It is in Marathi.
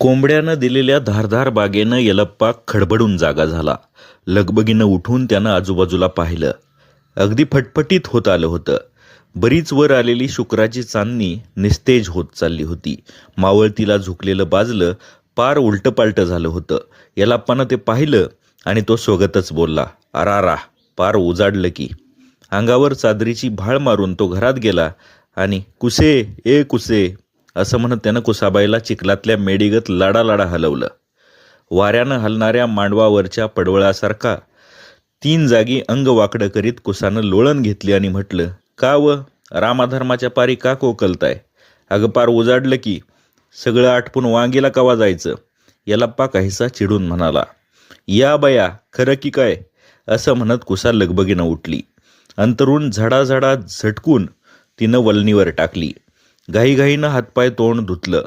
कोंबड्यानं दिलेल्या धारधार बागेनं यलप्पा खडबडून जागा झाला. लगबगीनं उठून त्यानं आजूबाजूला पाहिलं. अगदी फटफटीत होत आलं होतं. बरीच वर आलेली शुक्राची चांदणी निस्तेज होत चालली होती. मावळतीला झुकलेलं बाजलं पार उलटपालटं झालं होतं. यलाप्पानं ते पाहिलं आणि तो स्वगतच बोलला अरारा पार उजाडलं की. अंगावर चादरीची भाळ मारून तो घरात गेला आणि कुसे ए कुसे असं म्हणत त्यानं कुसाबाईला चिखलातल्या मेडीगत लाडालाडा हलवलं. वाऱ्यानं हलणाऱ्या मांडवावरच्या पडवळासारखा तीन जागी अंग वाकडं करीत कुसानं लोळण घेतली आणि म्हटलं का व? रामाधर्माच्या पारी का कोकलताय? अगं पार उजाडलं की सगळं आटपून वांगीला कवा जायचं? यलाप्पा काहीसा चिडून म्हणाला या बया खरं की काय? असं म्हणत कुसा लगबगीनं उठली. अंतरून झडाझडा झटकून तिनं वलनीवर टाकली. घाईघाईनं हातपाय तोंड धुतलं.